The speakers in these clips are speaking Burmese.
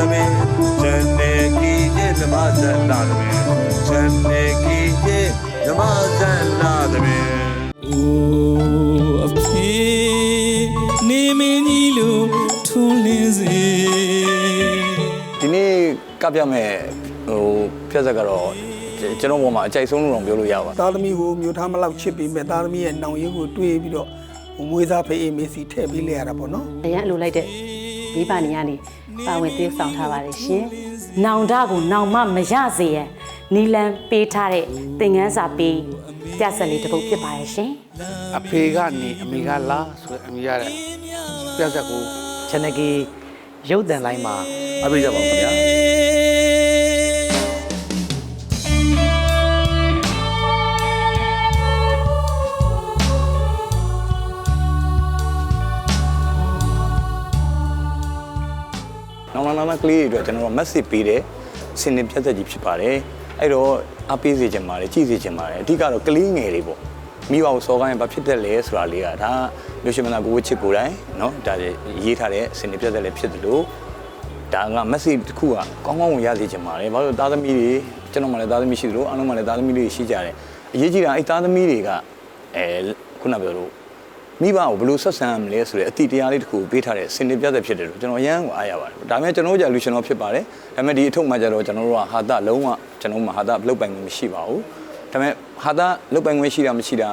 သမီးဇန်နေကီရဲ့ဓမ္မဇန်လာသမီးဇန်နေကီရဲ့ဓမ္မဇန်လာသမီးအိုးအဖေနေမင်းကြီးလိုထွန်းလင်းစေဒီနေ့ကပ်ပြမဲ့ဟိုပြက်ဆက်ကတော့ကျွန်တော်ဘောမှာအကြိုက်ဆုံးလို့တော့ပြောလို့ရပါသားသမီးကိုမြို့ထားမလောက်ချစ်ပြီးမဲ့သားသမီးရဲ့နောင်ရင်းကိုတွေးပြီးတော့မွေးစားဖေးအေးမေးစီထည့်ပေးလိုက်ရတာပေါ့နော်အရန်အလိုလိုက်တဲ့ မိဘနေကနေပါဝင်သေးဆောင်ထားပါတယ်ရှင်။နောင်တကိုနောင်မမရစေရန်နီလန်ပေးထားတဲ့သင်ငန်းစာပေးပြဆက်လေးတစ်ပုဒ်ဖြစ်ပါရဲ့ရှင်အဖေကနေအမေကလာဆိုတဲ့အမေရတဲ့ပြက်ဆက်ကို channel ကြီးရုပ်တံလိုင်းမှာအားပေးကြပါဦးခင်ဗျာ နောက်နောက်နောက်ကလေးတွေအတွက်ကျွန်တော်တို့ message ပေးတယ်စင်နေပြတ်သက်ကြီးဖြစ်ပါတယ်အဲ့တော့အားပေးစေချင်ပါတယ်ကြည့်စေချင်ပါတယ်အဓိကတော့ကလေးငယ်တွေပေါ့မိဘကိုစောကိုင်းဘာဖြစ်တယ်လဲဆိုတာလေးကဒါမျိုးရှင်မနာကိုဝချစ်ကိုယ်တိုင်เนาะဒါရေးထားတဲ့စင်နေပြတ်သက်လည်းဖြစ်တယ်လို့ဒါက message တစ်ခုကကောင်းကောင်းဝင်ရစေချင်ပါတယ်ဘာလို့သားသမီးတွေကျွန်တော်မှလည်းသားသမီးရှိသလိုအားလုံးမှလည်းသားသမီးတွေရှိကြတယ်အရေးကြီးတာအဲ့သားသမီးတွေကအဲခုနပြောလို့ မိဘကိုဘယ်လိုဆက်ဆံရမလဲဆိုတဲ့အတိတရားလေးတစ်ခုပေးထားတဲ့စင်နေပြတ်သက်ဖြစ်တယ်လို့ကျွန်တော်အရန်ကိုအားရပါတယ်ဒါပေမဲ့ကျွန်တော်တို့ကြာလူရှင်တော်ဖြစ်ပါတယ်ဒါပေမဲ့ဒီအထုပ်မှာကျတော့ကျွန်တော်တို့ကဟာတာလုံးဝကျွန်တော်တို့မှာဟာတာလုတ်ပိုင်မှုမရှိပါဘူးဒါပေမဲ့ဟာတာလုတ်ပိုင်ခွင့်ရှိတာမရှိတာ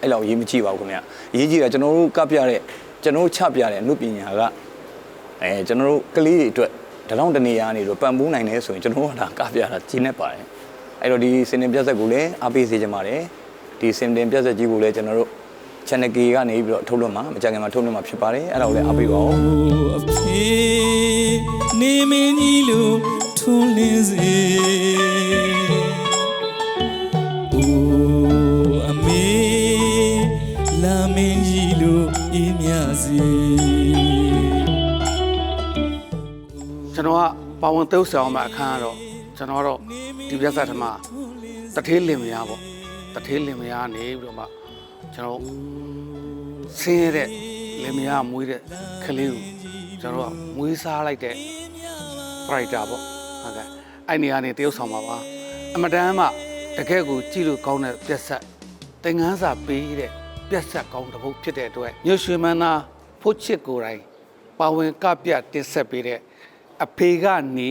အဲ့လောက်ရေးမကြည့်ပါဘူးခင်ဗျအရေးကြီးတာကျွန်တော်တို့ကပြတဲ့ကျွန်တော်တို့ချပြတဲ့အမှုပညာကအဲကျွန်တော်တို့ကလေးတွေအတွက်တထောင်တနေရာနေတော့ပံ့ပိုးနိုင်တယ်ဆိုရင်ကျွန်တော်တို့ကဒါကပြတာကြီးနေပါတယ်အဲ့တော့ဒီစင်နေပြတ်သက်ကိုလည်းအားပေးစေချင်ပါတယ်ဒီစင်တင်ပြတ်သက်ကြီးကိုလည်းကျွန်တော်တို့ channel K ကနေပြီးတော့ထုတ်လွှင့်မှာမကြခင်မှာထုတ်လွှင့်မှာဖြစ်ပါတယ်အဲ့ဒါကိုလည်းအားပေးပါဦးအိုးအဖေနေမင်းကြီးလိုထွန်းလင်းစေအိုးအမေလာမင်းကြီးလိုအေးမြစေကျွန်တော်ကပါဝင်သုတ်ဆောင်မှာအခန်းကတော့ကျွန်တော်ကတော့ဒီပြက်ဆက်ထမတထေးလင်မယားပေါ့တထေးလင်မယားနေပြီးတော့မှ ကျွန်တော်ဆင်းရဲတဲ့လင်မယားမွေးတဲ့ကလေးကိုကျွန်တော်ကမွေးစားလိုက်တဲ့ writer ပေါ့ဟုတ်ကဲ့အဲ့နေရာနေတရုတ်ဆောင်ပါပါအမတန်မှတကယ်ကိုကြည့်လို့ကောင်းတဲ့ပြက်ဆက်သင်ငန်းစာပေးတဲ့ပြက်ဆက်ကောင်းတစ်ပုဒ်ဖြစ်တဲ့အတွက်ညွှန်ရွှေမန်းသားဖို့ချစ်ကိုယ်တိုင်ပါဝင်ကပြတင်ဆက်ပေးတဲ့အဖေကနေ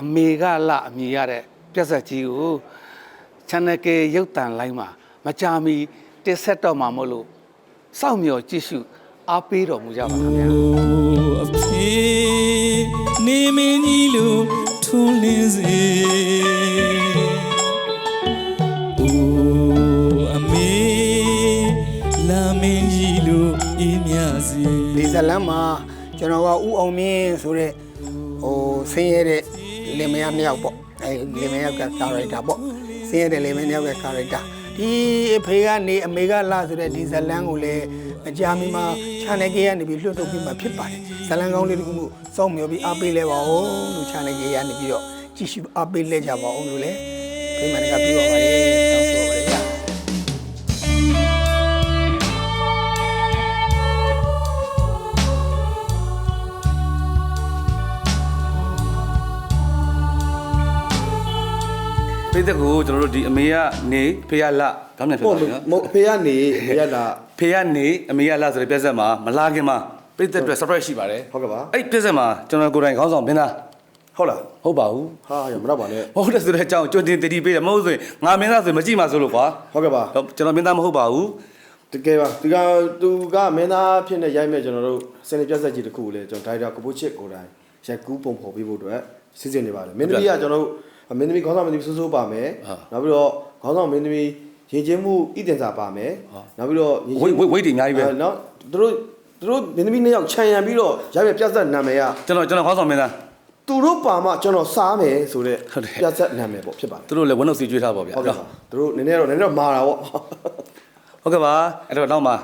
အမေကလအမည်ရတဲ့ပြက်ဆက်ကြီးကို channel K ရုပ်တံလိုင်းမှာမကြာမီ တင်ဆက်တော့မှာမို့လို့စောင့်မျှော်ကြည့်ရှုအားပေးတော်မူကြပါခင်ဗျာအိုးအဖေနေမင်းကြီးလိုထွန်းလင်းစေအိုးအမေလာမင်းကြီးလိုအေးမြစေဒီဇလန်မှာကျွန်တော်ကဥအောင်မြင့်ဆိုတဲ့ဟိုဆင်းရဲတဲ့လင်မယားနှစ်ယောက်ပေါ့အဲလင်မယားကကာရိုက်တာပေါ့ဆင်းရဲတဲ့လင်မယားနှစ်ယောက်ကကာရိုက်တာ ဒီအဖေကနေအမေကလာဆိုတဲ့ဒီဇလန်ကိုလည်းအကြမ်းမီမှာ channel ကြီးကနေပြီးလွှတ်ထုတ်ပြီးမှဖြစ်ပါတယ်ဇလန်ကောင်းလေးတစ်ခုမှုစောင့်မျှော်ပြီးအားပေးလဲပါဦးလို့ channel ကြီးကနေပြီးတော့ကြည့်ရှုအားပေးလဲကြပါဦးလို့လည်းဖိမန်ကပြောပါပါတယ် ပိတ်သက်ကိုကျွန်တော်တို့ဒီအမေကနေဖေရလဘာမှမဖြစ်ဟုတ်ပါဘူးနော်မဟုတ်အဖေကနေအဖေကလာ ဖေရနေအမေရလဆိုတဲ့ပြက်ဆက်မှာမလာခင်မှာပိတ်သက်အတွက် surprise ရှိပါတယ်ဟုတ်ကဲ့ပါ အဲ့ဒီပြက်ဆက်မှာကျွန်တော်ကိုယ်တိုင်ခေါင်းဆောင်မင်းသားဟုတ်လားဟုတ်ပါဘူးဟာရမတော့ပါနဲ့ဟုတ်တယ်ဆိုတဲ့အကြောင်းကြွတင်တတိပေးတယ်မဟုတ်ဆိုရင်ငါမင်းသားဆိုရင်မကြည့်မှာဆိုလို့ကွာဟုတ်ကဲ့ပါဟုတ်ကျွန်တော်မင်းသားမဟုတ်ပါဘူး တကယ်ပါဒီကသူကမင်းသားဖြစ်နေရိုက်မဲ့ကျွန်တော်တို့စနေပြတ်ဆက်ကြီးတစ်ခုကိုလည်းကျွန်တော်ဒါရိုက်တာကပုတ်ချစ်ကိုယ်တိုင်ရက်ကူးပုံဖော်ပေးဖို့အတွက်စီစဉ်နေပါတယ်မင်းသမီးကကျွန်တော်တို့ မင်းသမီးခေါင်းဆောင်မင်းသမီးစိုးစိုးပါမယ်နောက်ပြီးတော့ခေါင်းဆောင်မင်းသမီးရင်ချင်းမှုဣတင်စာပါမယ်နောက်ပြီးတော့ဝိတ်ဝိတ်ဝိတ်တွေအများကြီးပဲနော်သူတို့သူတို့မင်းသမီးနှစ်ယောက်ခြံရံပြီးတော့ရိုက်မဲ့ပြတ်ဆက်နာမည်ကကျွန်တော်ကျွန်တော်ခေါင်းဆောင်မင်းသားသူတို့ပါမှကျွန်တော်စားမယ်ဆိုတဲ့ဟုတ်တယ်ပြတ်ဆက်နာမည်ပေါ့ဖြစ်ပါတယ်သူတို့လည်းဝင်းနှုတ်စီကျွေးထားပါဗျာဟုတ်ကဲ့ပါသူတို့နည်းနည်းတော့နည်းနည်းတော့မာတာပေါ့ဟုတ်ကဲ့ပါအဲ့တော့နောက်မှာ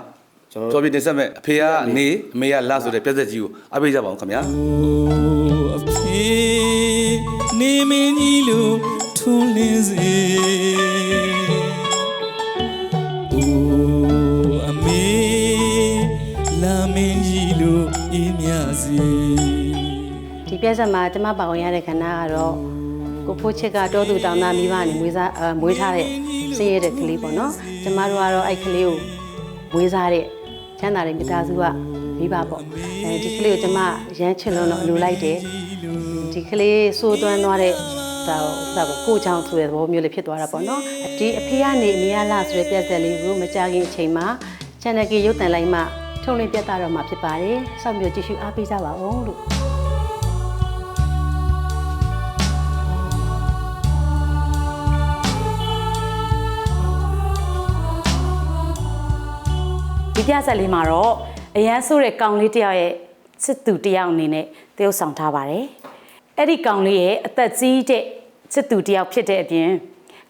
ကျွန်တော်တော်ပြတင်ဆက်မဲ့အဖေကနေအမေရလဆိုတဲ့ပြက်ဆက်ကြီးကိုအားပေးကြပါဦးခင်ဗျာအိုးအဖေ နေမင်းကြီးလိုထွန်းလင်းစေအိုးအမေလာမင်းကြီးလိုအေးမြစေဒီပြက်ဆက်မှာကျမပါဝင်ရတဲ့ခန္ဓာကတော့ကိုဖိုးချစ်ကတောသူတောင်သားမိဘနဲ့မွေးစားအမွေးထားတဲ့စင်းရဲတဲ့ကလေးပေါ့နော်ကျမတို့ကတော့အဲ့ကလေးကိုမွေးစားတဲ့ချမ်းသာတဲ့မိသားစုကမိဘပေါ့အဲဒီကလေးကိုကျမရမ်းချစ်လို့တော့အလိုလိုက်တယ် ဒီကလေးစိုးသွမ်းသွားတဲ့ဒါဒါကိုကိုချောင်းဆိုတဲ့သဘောမျိုးလေးဖြစ်သွားတာပေါ့နော်ဒီအဖေကနေအမေရလာဆိုတဲ့ပြက်ဆက်လေးကိုမကြခင်အချိန်မှာ channel ကရုပ်တန်လိုက်မှထုံလင်းပြတ်သားတော့မှာဖြစ်ပါတယ်။စောင့်မျှော်ကြည့်ရှုအားပေးကြပါဦးလို့ဒီပြဆက်လေးမှာတော့အရန်ဆိုးတဲ့ကောင်လေးတစ်ယောက်ရဲ့စစ်သူတစ်ယောက်အနေနဲ့တရုပ်ဆောင်ထားပါတယ်။ အဲ့ဒီကောင်လေးရဲ့အသက်ကြီးတဲ့စစ်သူတစ်ယောက်ဖြစ်တဲ့အပြင်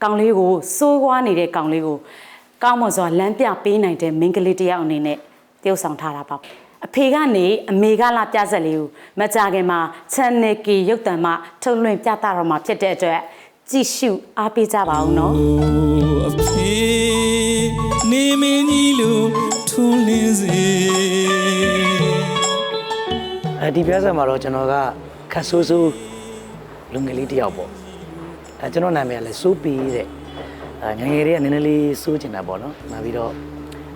ကောင်လေးကိုစိုးွားနေတဲ့ကောင်လေးကိုကောင်းမွန်စွာလမ်းပြပေးနိုင်တဲ့မိန်းကလေးတစ်ယောက်အနေနဲ့တရုပ်ဆောင်ထားတာပါ။အဖေကနေအမေကလာပြဆက်လေးကိုမကြခင်မှာ channel K ရုပ်တံမှထုတ်လွှင့်ပြသတော့မှာဖြစ်တဲ့အတွက်ကြည့်ရှုအားပေးကြပါဦးနော်။အဖေနေမင်းကြီးလိုထွန်းလင်းစေအဲဒီပြဿနာမှာတော့ကျွန်တော်က ခတ်ဆိုးဆိုးလူငယ်လေးတစ်ယောက်ပေါ့အဲကျွန်တော်နာမည်ကလည်းစိုးပီတဲ့အဲငယ်ငယ်လေးကနည်းနည်းလေးစိုးကျင်တာပေါ့နော်နောက်ပြီးတော့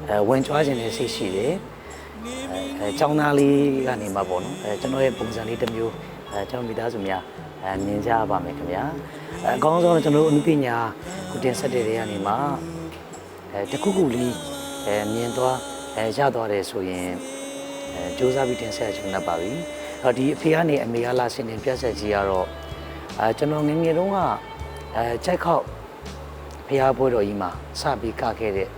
အဲဝင်ကြွားခြင်းနဲ့စိတ်ရှိတယ်အဲအဲចောင်းသားလေးကနေမှာပေါ့နော်အဲကျွန်တော်ရဲ့ပုံစံလေးတစ်မျိုးအဲကျွန်တော်မိသားစုများအဲမြင်ကြပါမယ်ခင်ဗျာအဲအကောင်းဆုံးကျွန်တော်တို့အမှုပညာကိုတင်ဆက်တဲ့တွေကနေမှာအဲတစ်ခုခုလေးအဲမြင်သွားအဲရသွားတယ်ဆိုရင်အဲစူးစမ်းပြီးတင်ဆက်ချင်တတ်ပါပြီ။ ဟောဒီအဖေကနေအမေကလာဆင်တင်ပြတ်ဆက်ကြီးကတော့အဲကျွန်တော်ငယ်ငယ်တုန်းကအဲကြိုက်ခောက်ဖះဘွဲတော်ကြီးမှာစပြီးကခဲ့တဲ့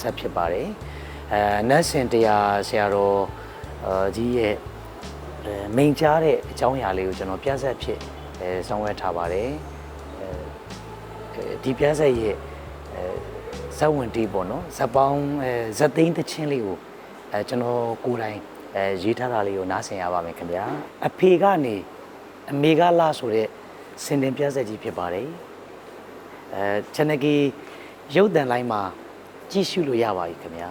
ဇက်ဖြစ်ပါတယ်။အဲနတ်စင်တရားဆရာတော်အာကြီးရဲ့အဲမိန်ကြားတဲ့အကြောင်းအရာလေးကိုကျွန်တော်ပြတ်ဆက်ဖြစ်အဲဆောင်ရွက်ထားပါတယ်။အဲဒီပြတ်ဆက်ရဲ့အဲဇက်ဝင်တီးပေါ့နော်ဇက်ပေါင်းအဲဇက်သိန်းတစ်ချင်းလေးကိုအဲကျွန်တော်ကိုယ်တိုင် အဲရေးထားတာလေးကိုနားဆင်ရပါမယ်ခင်ဗျာအဖေကနေအမေကလာဆိုတဲ့စင်တင်ပြဆက်ကြီးဖြစ်ပါတယ်အဲ channel ကြီးရုပ်တန်လိုင်းမှာကြည့်ရှုလို့ရပါပြီခင်ဗျာ